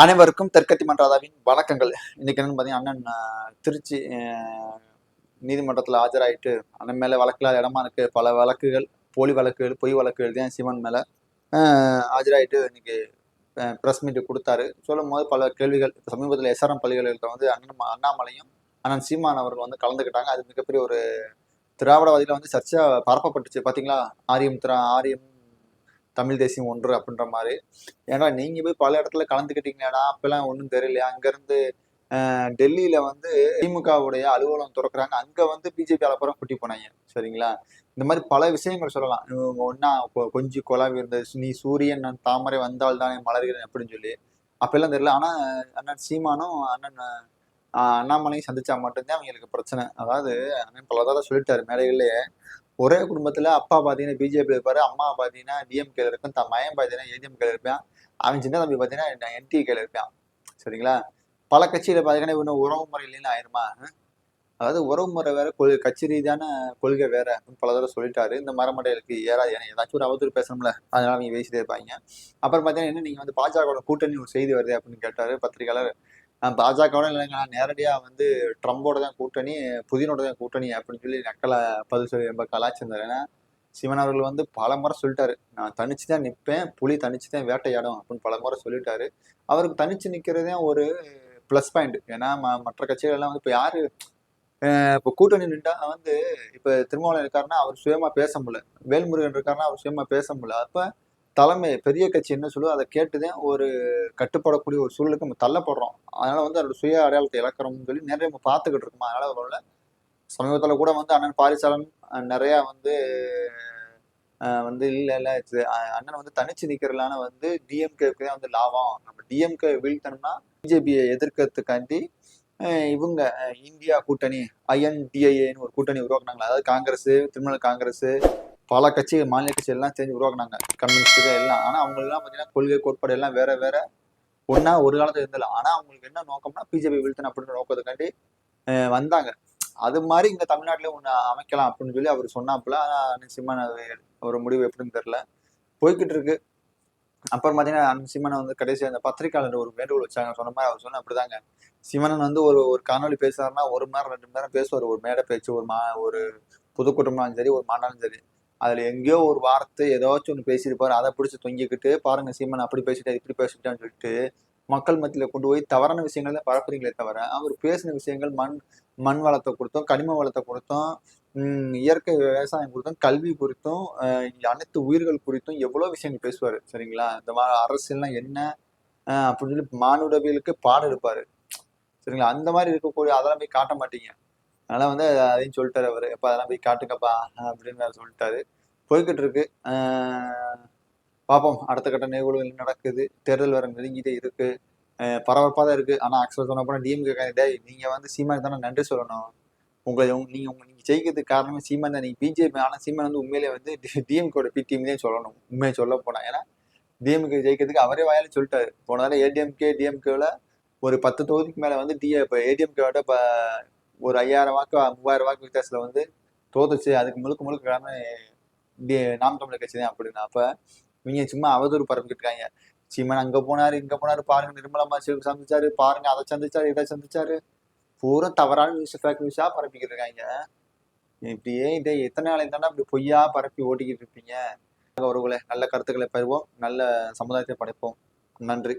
அனைவருக்கும் தெற்கத்தி மன்றாதாவின் வணக்கங்கள். இன்னைக்கு என்னன்னு பார்த்தீங்கன்னா அண்ணன் திருச்சி நீதிமன்றத்தில் ஆஜராயிட்டு அண்ணன் மேலே வழக்கில்லாத இடமா இருக்கு. பல வழக்குகள் போலி வழக்குகள் பொய் வழக்குகள் தான் சிவன் மேலே ஆஜராயிட்டு இன்னைக்கு ப்ரெஸ் மீட் கொடுத்தாரு. சொல்லும் போது பல கேள்விகள் இப்போ சமீபத்தில் எஸ்ஆர்எம் பல்கலைக்கழகத்தில் வந்து அண்ணன் அண்ணாமலையும் அண்ணன் சீமான் அவர்கள் வந்து கலந்துக்கிட்டாங்க. அது மிகப்பெரிய ஒரு திராவிடவாதியில் வந்து சர்ச்சையாக பரப்பப்பட்டுச்சு. பார்த்தீங்களா? ஆரியம் திரா ஆரியம் தமிழ் தேசியம் ஒன்று அப்படின்ற மாதிரி. ஏன்னா நீங்க போய் பல இடத்துல கலந்துக்கிட்டீங்கன்னா அப்பெல்லாம் ஒன்றும் தெரியலையா? அங்கேருந்து டெல்லியில் டெல்லியில வந்து திமுகவுடைய அலுவலகம் திறக்கிறாங்க. அங்க வந்து பிஜேபி அலப்புறம் குட்டி போனாங்க. சரிங்களா? இந்த மாதிரி பல விஷயங்கள் சொல்லலாம். இவங்க ஒன்னா கொஞ்சம் குழாவி இருந்தது நீ சூரியன் நான் தாமரை வந்தால் தானே மலர்கிறேன் அப்படின்னு சொல்லி. அப்பெல்லாம் தெரியல. ஆனா அண்ணன் சீமானும் அண்ணன் அண்ணாமலையும் சந்திச்சா மட்டும்தான் அவங்களுக்கு பிரச்சனை. அதாவது அண்ணன் பல தடவை சொல்லிட்டாரு மேடையிலேயே ஒரே குடும்பத்துல அப்பா பாத்தீங்கன்னா பிஜேபி இருப்பாரு அம்மா பாத்தீங்கன்னா டிஎம்கேல இருக்கும் தன் மயம் பாத்தீங்கன்னா ஏடிஎம்கே இருப்பான் அவன் சின்ன தம்பி பாத்தீங்கன்னா என்டிகேல இருப்பான். சரிங்களா? பல கட்சியில பாத்தீங்கன்னா இன்னும் உறவு முறை இல்லைன்னு ஆயிருமா? அதாவது உறவு முறை வேற கொள்கை கட்சி ரீதியான கொள்கை வேற அப்படின்னு பல தடவை சொல்லிட்டாரு. இந்த மரமடைகளுக்கு ஏறாது ஏன்னா ஏதாச்சும் ஒரு அவதூறு பேசணும்ல அதனால அவங்க பேசிட்டே இருப்பாங்க. அப்புறம் பாத்தீங்கன்னா என்ன நீங்க வந்து பாஜகவோட கூட்டணி ஒரு செய்தி வருது அப்படின்னு கேட்டாரு பத்திரிகையாளர். பாஜகவோட இல்லைங்க நான் நேரடியாக வந்து ட்ரம்போட தான் கூட்டணி புதினோட தான் கூட்டணி அப்படின்னு சொல்லி நக்கலை பதில் சொல்லி ரொம்ப கலாச்சிருந்தாரு ஏன்னா சிவன் அவர்கள் வந்து பல முறை சொல்லிட்டாரு நான் தனிச்சு தான் நிற்பேன் புலி தனிச்சு தான் வேட்டையாடும் அப்படின்னு பல முறை சொல்லிட்டாரு. அவருக்கு தனிச்சு நிற்கிறதே ஒரு ப்ளஸ் பாயிண்ட் ஏன்னா ம- மற்ற கட்சிகள் எல்லாம் வந்து இப்போ யாரு இப்போ கூட்டணி நின்றா வந்து இப்போ திருமாவளவன் இருக்காருன்னா அவர் சுயமா பேச முடியல. வேல்முருகன் இருக்காருன்னா அவர் சுயமா பேச முடியல. அப்போ தலைமை பெரிய கட்சி என்ன சொல்லுதோ அதை கேட்டுதான் ஒரு கட்டுப்படக்கூடிய ஒரு சூழலுக்கு நம்ம தள்ளப்படுறோம். அதனால வந்து அதோட சுய அடையாளத்தை இழக்கிறோம்னு சொல்லி நிறைய நம்ம பார்த்துக்கிட்டு இருக்கோம். அதனால அவரோட சமீபத்தில் கூட வந்து அண்ணன் பாரிசாலன் நிறையா நிறைய வந்து வந்து இல்லை இல்லை அண்ணன் வந்து தனிச்சு நிக்கிறதுலான வந்து டிஎம்கேக்கு தான் வந்து லாபம். நம்ம டிஎம்கே வீழ்த்தணும்னா பிஜேபியை எதிர்க்கிறதுக்காண்டி இவங்க இந்தியா கூட்டணி ஐஎன்டிஐஏன்னு ஒரு கூட்டணி உருவாக்குனாங்களா. அதாவது காங்கிரஸ் திரிணாமுல் காங்கிரஸ் பல கட்சி மாநில கட்சி எல்லாம் சேர்ந்து உருவாக்குனாங்க. கம்யூனிஸ்ட் எல்லாம். ஆனா அவங்க எல்லாம் பாத்தீங்கன்னா கொள்கை கோட்பாடு எல்லாம் வேற வேற. ஒன்னா ஒரு காலத்துல இருந்தல ஆனா அவங்களுக்கு என்ன நோக்கம்னா பிஜேபி வீழ்த்தணும் அப்படின்னு நோக்கத்துக்காண்டி வந்தாங்க. அது மாதிரி இங்க தமிழ்நாட்டிலே ஒன்று அமைக்கலாம் அப்படின்னு சொல்லி அவர் சொன்னாப்புல. ஆனா நிச்சயமான ஒரு முடிவு எப்படின்னு தெரியல. போய்கிட்டு இருக்கு. அப்புறம் பார்த்தீங்கன்னா சிம்மனை வந்து கடைசி அந்த பத்திரிகையாளர் ஒரு வேண்டுகோள் வச்சாங்க. சொன்ன மாதிரி அவர் சொன்ன அப்படிதாங்க. சிவனன் வந்து ஒரு ஒரு காணொளி பேசுறாருன்னா ஒரு மணி நேரம் ரெண்டு மணி நேரம் பேசுவார். ஒரு மேடை பேச்சு ஒரு மா ஒரு பொதுக்கூட்டம்னாலும் சரி ஒரு மாநாளும் சரி. அதில் எங்கேயோ ஒரு வார்த்தை ஏதாச்சும் ஒன்று பேசியிருப்பார். அதை பிடிச்சி தொங்கிக்கிட்டு பாருங்க சீமன் அப்படி பேசிட்டு இப்படி பேசிட்டான்னு சொல்லிட்டு மக்கள் மத்தியில் கொண்டு போய் தவறான விஷயங்கள் தான் பரப்புறீங்களே தவிர அவர் பேசின விஷயங்கள் மண் மண் வளத்தை கொடுத்தோம் கனிம வளத்தை கொடுத்தோம் இயற்கை விவசாயம் குறித்தும் கல்வி குறித்தும் அனைத்து உயிர்கள் குறித்தும் எவ்வளோ விஷயங்கள் பேசுவார் சரிங்களா? இந்த மாதிரி அரசியல்லாம் என்ன? அப்படின்னு சொல்லி மானுடவியலுக்கு பாடம் எடுப்பாரு. சரிங்களா? அந்த மாதிரி இருக்கக்கூடிய அதெல்லாம் போய் காட்ட மாட்டீங்க. அதனால வந்து அதையும் சொல்லிட்டாரு அவரு. எப்போ அதெல்லாம் போய் காட்டுங்கப்பா அப்படின்னு அவர் சொல்லிட்டாரு. போய்கிட்டு இருக்கு பார்ப்போம் அடுத்த கட்ட நிகழ்வுகள் நடக்குது? தேர்தல் வேற நெருங்கிட்டே இருக்கு. பரபரப்பாக தான் இருக்கு. ஆனால் ஆக்சுவலாக சொன்ன போனால் டிஎம்கே டேய் நீங்கள் வந்து சீமாக்கு தானே நன்றி சொல்லணும். உங்களை உங்க- உங்க நீங்கள் ஜெயிக்கிறதுக்கு காரணமே சீமான் தான். நீங்கள் பிஜேபி ஆனால் சீமான் வந்து உண்மையிலே வந்து டிஎம்கேட பி டீம்லேயே சொல்லணும். உண்மையை சொல்ல போனால் ஏன்னா டிஎம்கே ஜெயிக்கிறதுக்கு அவரே வாயால சொல்லிட்டாரு. போன தடவை ஏடிஎம்கே டிஎம்கேவில் ஒரு பத்து தொகுதிக்கு மேலே வந்து டிஏ இப்போ ஏடிஎம்கேவோட இப்போ ஒரு ஐயாயிரம் வாக்கு மூவாயிரம் வாக்கு வித்தியாசத்துல வந்து தோத்துச்சு. அதுக்கு முழுக்க முழுக்க காரணம் நாம் தமிழர் கட்சி தான் அப்படின்னா அப்ப இவங்க சும்மா அவதூறு பரப்பிக்கிட்டு இருக்காங்க. சீமான் அங்க போனாரு இங்க போனாரு பாருங்க நிர்மலா சிவ சந்திச்சாரு பாருங்க அதை சந்திச்சாரு இதை சந்திச்சாரு. பூரா தவறான நியூஸ் ஃபேக் நியூஸா பரப்பிக்கிட்டு இருக்காங்க. இப்படியே இதை எத்தனை நாள் தானே அப்படி பொய்யா பரப்பி ஓட்டிக்கிட்டு இருப்பீங்க? உறவுகளை நல்ல கருத்துக்களை பெறுவோம் நல்ல சமுதாயத்தை படைப்போம். நன்றி.